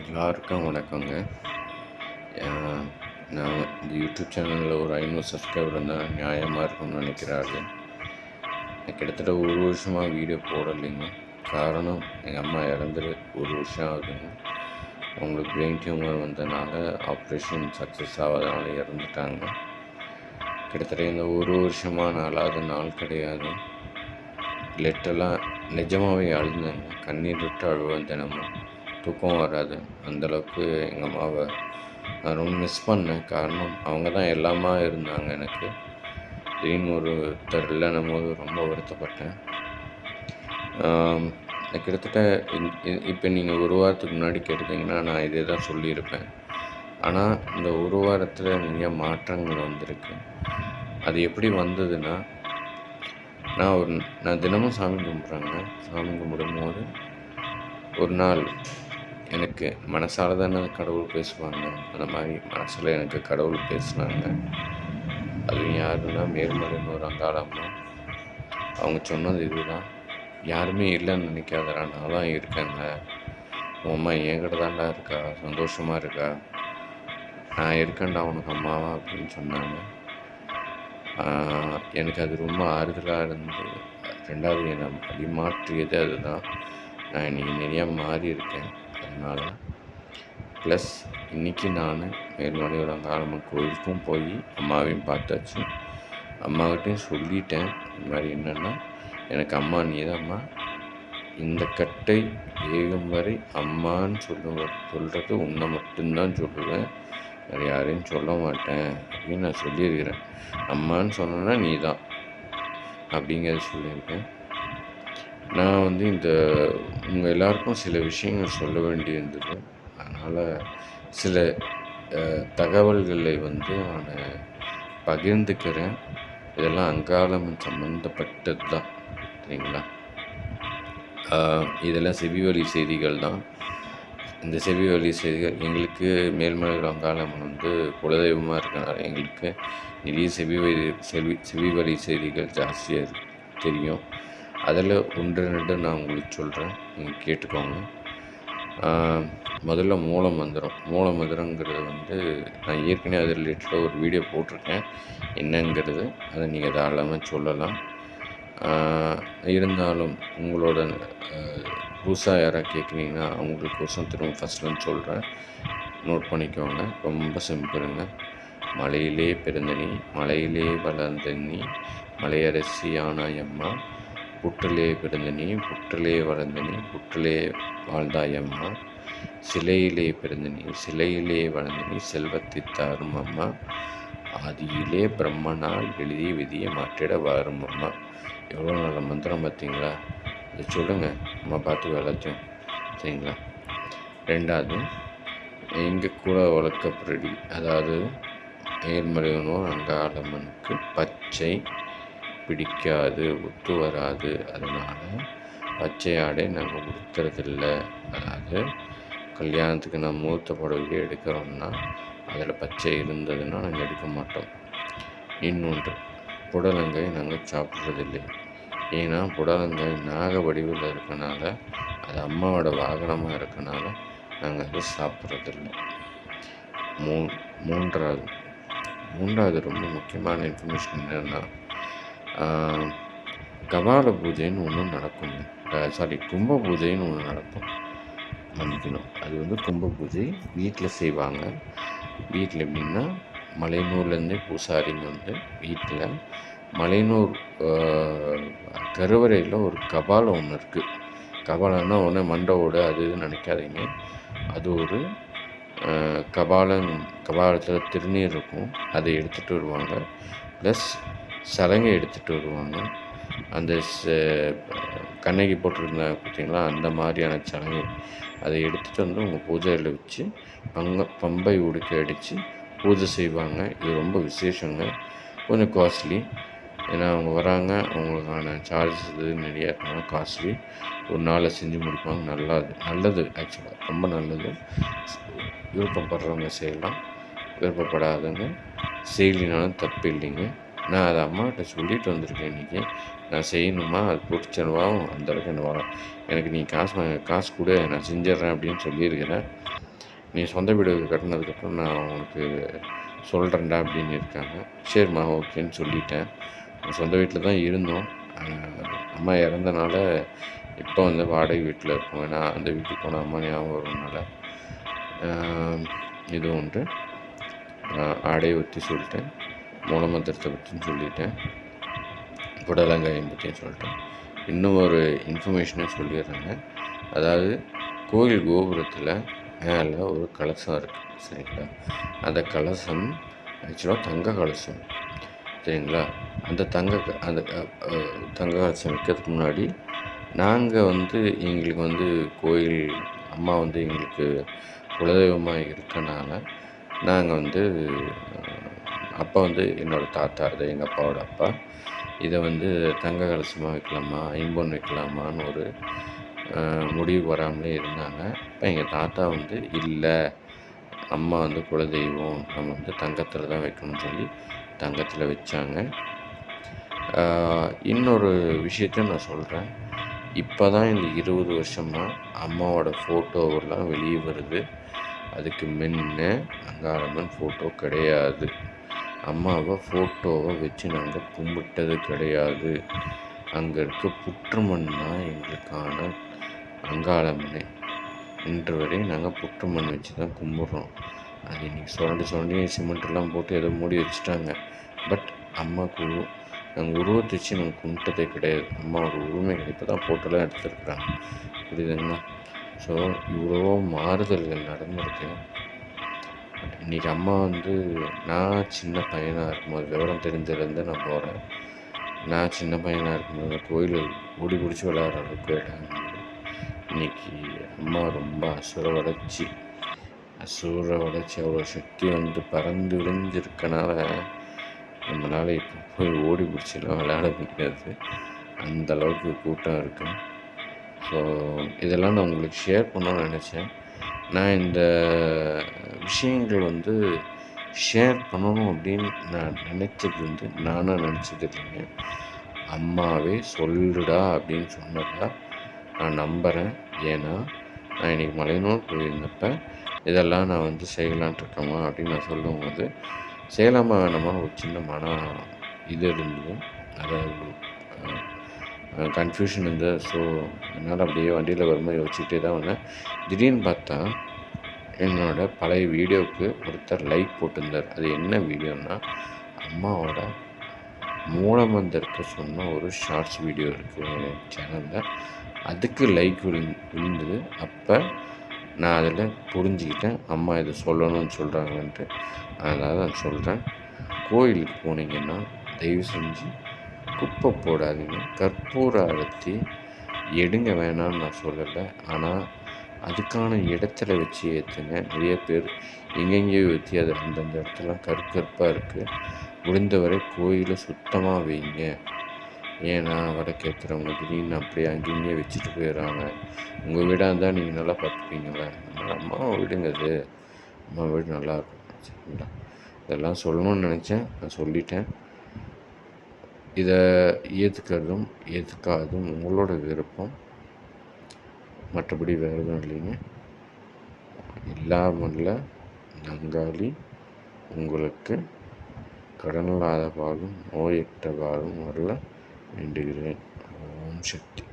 எல்லாருக்கும் வணக்கங்க. நான் இந்த யூடியூப் சேனலில் ஒரு ஐநூறு சப்ஸ்கிரைபர் இருந்தால் நியாயமாக இருக்கும்னு நினைக்கிறாரு. நான் கிட்டத்தட்ட ஒரு வருஷமாக வீடியோ போடலைங்க. காரணம் எங்கள் அம்மா இறந்துட்டு ஒரு வருஷம் ஆகுதுங்க. அவங்களுக்கு பிரெயின் டியூமர் வந்தனால ஆப்ரேஷன் சக்ஸஸ் ஆகாதனால இறந்துட்டாங்க. கிட்டத்தட்ட இந்த ஒரு வருஷமாக நாளாவது நாள் கிடையாது. லெட்டெல்லாம் நிஜமாகவே அழுந்தேங்க கண்ணீர் விட்டு அழுவேன் தினமும். தூக்கம் வராது. அந்தளவுக்கு எங்கள் அம்மாவை நான் ரொம்ப மிஸ் பண்ணேன். காரணம் அவங்க தான் எல்லாமா இருந்தாங்க எனக்கு. திடீர்னு ஒரு தெரிலனும் போது ரொம்ப வருத்தப்பட்டேன். கிட்டத்தட்ட இப்போ நீங்கள் ஒரு வாரத்துக்கு முன்னாடி கேட்டிருந்தீங்கன்னா நான் இதே தான் சொல்லியிருப்பேன். ஆனால் இந்த ஒரு வாரத்தில் நிறைய மாற்றங்கள் வந்திருக்கு. அது எப்படி வந்ததுன்னா நான் ஒரு நான் தினமும் சாமி கும்பிட்றேங்க. சாமி கும்பிடும்போது ஒரு நாள் எனக்கு மனசால் தானே கடவுள் பேசுவாங்க? அந்த மாதிரி மனசில் எனக்கு கடவுள் பேசுனாங்க. அதுவும் யாருன்னா மேல்மலைன்னு ஒரு அங்காளம்மா அவங்க சொன்னது இதுதான். யாருமே இல்லைன்னு நினைக்காதடா நான் தான் இருக்கேங்க உன் அம்மா என்கிட்ட தான்டா இருக்கா? சந்தோஷமாக இருக்கா? நான் இருக்கேன்டா உனக்கு அம்மாவா அப்படின்னு சொன்னாங்க. எனக்கு அது ரொம்ப ஆறுதலாக இருந்தது ரெண்டாவது என்னை வழி மாற்றியது அதுதான். நான் இன்னைக்கு நிறையா மாறி இருக்கேன் அதனால் ப்ளஸ் இன்றைக்கி நான் மேல்மலையோட காலம்மன் கோயிலுக்கும் போய் அம்மாவையும் பார்த்தாச்சு. அம்மாக்கிட்டையும் சொல்லிட்டேன் இந்த மாதிரி என்னென்னா எனக்கு அம்மா நீதாம்மா. இந்த கட்டை வேகம் வரை அம்மான்னு சொல்லுவ சொல்கிறது உன்னை மட்டும்தான் சொல்லுவேன். வேறு யாரையும் சொல்ல மாட்டேன் அப்படின்னு நான் சொல்லியிருக்கிறேன். அம்மான்னு சொன்னேன்னா நீ தான் அப்படிங்கிறத சொல்லியிருக்கேன். நான் வந்து இந்த உங்கள் எல்லாருக்கும் சில விஷயங்கள் சொல்ல வேண்டியிருந்தது. அதனால் சில தகவல்களை வந்து நான் பகிர்ந்துக்கிறேன். இதெல்லாம் அங்காளம் சம்மந்தப்பட்டது தான் சரிங்களா இதெல்லாம் செவிவழி செய்திகள் தான். இந்த செவிவழி செய்திகள் எங்களுக்கு மேல்மலையூர் அங்காளம் வந்து குலதெய்வமாக இருக்கனால எங்களுக்கு நிறைய செவிவழி செவி செவிவழி செய்திகள் ஜாஸ்தியாக தெரியும். அதில் ஒன்று ரெண்டு நான் உங்களுக்கு சொல்கிறேன் நீங்கள் கேட்டுக்கோங்க. முதல்ல மூல மந்திரம். மூல மந்திரங்கிறது வந்து நான் ஏற்கனவே அது ரிலேட்டடாக ஒரு வீடியோ போட்டிருக்கேன். என்னங்கிறது அதை நீங்கள் தாராளமாக சொல்லலாம். இருந்தாலும் உங்களோட புதுசாக யாராக கேட்குறீங்கன்னா அவங்களுக்கு கொசம் திரும்ப ஃபஸ்ட்லன்னு சொல்கிறேன். நோட் பண்ணிக்கோங்க. ரொம்ப சிம்பிளுங்க மலையிலே பிறந்த நீ மலையிலே வளர்ந்த நீ மலையரசி ஆனாயம்மா புற்றலே பிறந்த நீ வளர்ந்தனி வளர்ந்த நீ வாழ்ந்தாயம்மா. சிலையிலே பிறந்த நீ சிலையிலே வளர்ந்த நீ செல்வத்தை தாரும் அம்மா ஆதியிலே பிரம்மனால் எழுதிய விதியை மாற்றிட வரும் அம்மா எவ்வளோ நல்ல மந்திரம் பார்த்தீங்களா? இதை சொல்லுங்கள் அம்மா பார்த்து எல்லாத்தையும் சரிங்களா? ரெண்டாவது எங்கள் கூட வளர்க்கப்படுறடி அதாவது நேர்மறையனோர் அங்காளம்மனுக்கு பச்சை பிடிக்காது ஒத்து வராது. அதனால் பச்சை ஆடை நாங்கள் உடுத்துறதில்ல. அதாவது கல்யாணத்துக்கு நான் மூர்த்த புடவையே எடுக்கிறோம்னா அதில் பச்சை இருந்ததுன்னா நாங்கள் எடுக்க மாட்டோம். இன்னொன்று புடலங்காய் நாங்கள் சாப்பிட்றதில்லை. ஏன்னா புடலங்காய் நாக வடிவில் இருக்கனால அது அம்மாவோட வாகனமாக இருக்கனால நாங்கள் அதை சாப்பிட்றதில்ல. மூ மூன்றாவது மூன்றாவது ரொம்ப முக்கியமான இன்ஃபர்மேஷன் என்னென்னா கபால பூஜைன்னு ஒன்று நடக்கும். சாரி கும்ப பூஜைன்னு ஒன்று நடக்கும். மன்னிக்கணும். அது வந்து கும்ப பூஜை. வீட்டில் செய்வாங்க. வீட்டில் எப்படின்னா மலையனூர்லேருந்தே பூசாரிங்க வந்து வீட்டில் மலையனூர் கருவறையில் ஒரு கபாலம் ஒன்று இருக்குது கபாலம்னா ஒன்று மண்டவோடு அது இது நினைக்காதீங்க. அது ஒரு கபாலம் கபாலத்தில் திருநீர் இருக்கும். அதை எடுத்துகிட்டு வருவாங்க. ப்ளஸ் சலங்கை எடுத்துகிட்டு வருவாங்க. அந்த ச- கண்ணகி போட்டிருந்தா பார்த்தீங்களா? அந்த மாதிரியான சலங்கை. அதை எடுத்துகிட்டு வந்து உங்கள் பூஜையில் வச்சு அங்கே பம்பை உடுக்கி அடித்து பூஜை செய்வாங்க. இது ரொம்ப விசேஷங்க. கொஞ்சம் காஸ்ட்லி ஏன்னா அவங்க வராங்க. அவங்களுக்கான சார்ஜஸ் இது நிறையா இருக்கனால காஸ்ட்லி ஒரு நாளில் செஞ்சு முடிப்பாங்க. நல்லா நல்லது ஆக்சுவலாக ரொம்ப நல்லது. விருப்பப்படுறவங்க செய்யலாம். விருப்பப்படாதவங்க. செய்யலினாலும் தப்பு இல்லைங்க நான் அதை அம்மாகிட்ட சொல்லிட்டு வந்திருக்கேன் இன்றைக்கி நான் செய்யணுமா? அது பிடிச்சனவாவும் அந்த அளவுக்கு என்ன வரும் எனக்கு நீ காசு வாங்க காசு கொடு நான் செஞ்சிட்றேன் அப்படின்னு சொல்லியிருக்கிறேன் நீ சொந்த வீடு கட்டினதுக்கப்புறம் நான் உனக்கு சொல்கிறேன்டா அப்படின்னு இருக்காங்க. சரிம்மா ஓகேன்னு சொல்லிட்டேன். சொந்த வீட்டில் தான் இருந்தோம். அம்மா இறந்தனால இப்போ வந்து வாடகை வீட்டில் இருக்கோம். ஏன்னா அந்த வீட்டுக்கு போனால் அம்மா ஞாபகம் வரும்னால இது ஒன்று. ஆடையை ஒத்தி சொல்லிட்டேன். மூலமந்திரத்தை பற்றியும் சொல்லிட்டேன். புடலங்காயம் பற்றியும் சொல்லிட்டேன் இன்னும் ஒரு இன்ஃபர்மேஷனும் சொல்லிடுறேங்க. அதாவது கோயில் கோபுரத்தில் மேலே ஒரு கலசம் இருக்குது சரிங்களா? அந்த கலசம் ஆக்சுவலாக தங்க கலசம் சரிங்களா? அந்த தங்க அந்த தங்க கலசம் வைக்கிறதுக்கு முன்னாடி நாங்கள் வந்து எங்களுக்கு வந்து கோயில் அம்மா வந்து எங்களுக்கு குலதெய்வமாக இருக்கனால நாங்கள் வந்து அப்பா வந்து என்னோடய தாத்தா அது எங்கள் அப்பாவோட அப்பா. இதை வந்து தங்க கலசமாக வைக்கலாமா ஐம்பொன் வைக்கலாமான்னு ஒரு முடிவு வராமலே இருந்தாங்க. இப்போ எங்கள் தாத்தா வந்து இல்லை அம்மா வந்து குலதெய்வம் நம்ம வந்து தங்கத்தில் தான் வைக்கணும்னு சொல்லி தங்கத்தில் வச்சாங்க. இன்னொரு விஷயத்தையும் நான் சொல்கிறேன் இப்போ தான் இந்த இருபது வருஷமாக அம்மாவோட ஃபோட்டோவெல்லாம் வெளியே வருது. அதுக்கு முன்ன அங்காளம்மன் ஃபோட்டோ கிடையாது. அம்மாவை ஃபோட்டோவை வச்சு நாங்கள் கும்பிட்டது கிடையாது. அங்கே இருக்க புற்றுமண் தான் எங்களுக்கான அங்காளம்மனை இன்று வரையும் நாங்கள் புற்றுமண் வச்சு தான் கும்பிட்றோம். அது இன்றைக்கி சுரண்டி சுரண்டி சிமெண்ட்லாம் போட்டு ஏதோ மூடி வச்சுட்டாங்க. பட் அம்மாவுக்கு நாங்கள் உருவத்தை வச்சு நாங்கள் கும்பிட்டதே கிடையாது. அம்மாவோட உரிமை இப்போ தான் ஃபோட்டோலாம் எடுத்துருக்குறாங்க. புரியுதுங்களா? ஸோ இவ்வளோ மாறுதல்கள் நடந்திருக்கு. இன்றைக்கி அம்மா வந்து நான் சின்ன பையனாக இருக்கும்போது விவரம் தெரிஞ்சதுலேருந்து நான் போகிறேன் நான் சின்ன பையனாக இருக்கும்போது கோயில் ஓடி பிடிச்சி விளையாடுற அளவுக்கு போயிட்டாங்க இன்றைக்கி அம்மா ரொம்ப அசுர வளர்ச்சி அசுர வளர்ச்சி அவ்வளோ சக்தி வந்து பறந்து விழிஞ்சிருக்கனால நம்மளால் இப்போ போய் ஓடி பிடிச்சிலாம் விளையாட முடியாது. அந்த அளவுக்கு கூட்டம் இருக்குது ஸோ இதெல்லாம் நான் உங்களுக்கு ஷேர் பண்ணணும்னு நினச்சேன். நான் இந்த விஷயங்கள் வந்து ஷேர் பண்ணணும் அப்படின்னு நான் நினச்சது வந்து நானாக நினச்சது இல்லைங்க. அம்மாவே சொல்லுடா அப்படின்னு சொன்னதா நான் நம்புகிறேன் ஏன்னா நான் இன்றைக்கி மலையனூர் போயிருந்தப்ப இதெல்லாம் நான் வந்து செய்யலான்ட்டு இருக்கேம்மா அப்படின்னு நான் சொல்லும்போது செய்யலாமா வேணாமான்னு ஒரு சின்ன மன இது இருந்தது. அதாவது கன்ஃபியூஷன் இருந்தது ஸோ என்னால் அப்படியே வண்டியில் வரும்போது யோசிச்சுட்டே தான் வந்தேன். திடீர்னு பார்த்தா என்னோடய பழைய வீடியோவுக்கு ஒருத்தர் லைக் போட்டிருந்தார். அது என்ன வீடியோன்னா அம்மாவோட மூலமந்திரத்தை சொன்ன ஒரு ஷார்ட்ஸ் வீடியோ இருக்குது சேனலில் அதுக்கு லைக் விழு விழுந்தது. அப்போ நான் அதில் புரிஞ்சுக்கிட்டேன். அம்மா இதை சொல்லணும்னு சொல்கிறாங்கன்ட்டு அதனால் நான் சொல்கிறேன் கோயிலுக்கு போனீங்கன்னா தயவு செஞ்சு குப்பை போடாதீங்க. கற்பூர அழுத்தி எடுங்க வேணாம்னு நான் சொல்லலை. ஆனால் அதுக்கான இடத்துல வச்சு ஏற்றுங்க. நிறைய பேர் எங்கெங்கேயோ ஊற்றி அது அந்தந்த இடத்துலாம் கற்கற்பாக இருக்குது முடிந்தவரை கோயிலை சுத்தமாக வைங்க. ஏன்னா வடக்கேற்றுறவங்க திடீர்னு அப்படியே அங்கேயே வச்சுட்டு போயிடுறாங்க. உங்கள் வீடாக இருந்தால் நீங்கள் நல்லா பார்த்துப்பீங்களே அதனால் அம்மா விடுங்க அது. அம்மா வீடு நல்லாயிருக்கும் சரிங்களா? இதெல்லாம் சொல்லணும்னு நினச்சேன். நான் சொல்லிட்டேன். இதை ஏற்றுக்கிறதும் ஏற்றுக்காததும் உங்களோட விருப்பம். மற்றபடி வேறு எதுவும் இல்லைங்க. இல்லாமல் நங்காளி உங்களுக்கு கடனில்லாத பாலும் நோயற்ற பாலும் வரல. வேண்டுகிறேன். ஓம் சக்தி.